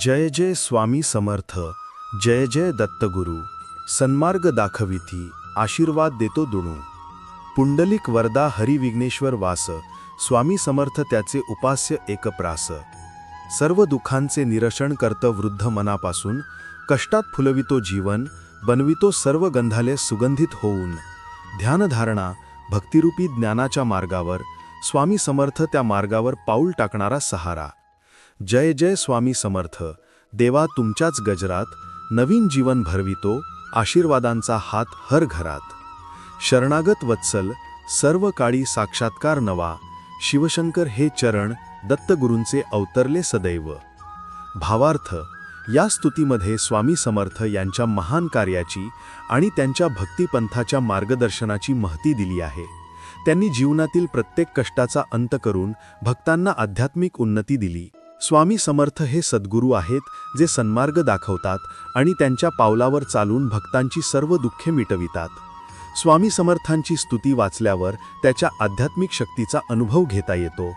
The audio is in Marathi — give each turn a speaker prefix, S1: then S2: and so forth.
S1: जय जय स्वामी समर्थ जय जय दत्तगुरु सन्मार्ग दाखविथी आशीर्वाद देतो दुणू. पुंडलिक वरदा हरी विघ्नेश्वर वास स्वामी समर्थ त्याचे उपास्य एकप्रास. सर्व दुःखांचे निरसन करत वृद्ध मनापासून कष्टात फुलवितो जीवन बनवितो सर्व गंधाले सुगंधित होऊन. ध्यानधारणा भक्तिरूपी ज्ञानाच्या मार्गावर स्वामी समर्थ त्या मार्गावर पाऊल टाकणारा सहारा. जय जय स्वामी समर्थ. देवा तुमच्याच गजरात नवीन जीवन भरवितो आशीर्वादांचा हात हर घरात. शरणागत वत्सल सर्व काळी साक्षात्कार नवा शिवशंकर हे चरण दत्तगुरूंचे अवतरले सदैव. भावार्थ या स्तुतीमध्ये स्वामी समर्थ यांच्या महान कार्याची आणि त्यांच्या भक्तिपंथाच्या मार्गदर्शनाची महती दिली आहे. त्यांनी जीवनातील प्रत्येक कष्टाचा अंत करून भक्तांना आध्यात्मिक उन्नती दिली. स्वामी समर्थ हे सद्गुरू आहेत जे सन्मार्ग दाखवतात आणि त्यांच्या पावलावर चालून भक्तांची सर्व दुःखे मिटवितात. स्वामी समर्थांची स्तुती वाचल्यावर त्याच्या आध्यात्मिक शक्तीचा अनुभव घेता येतो.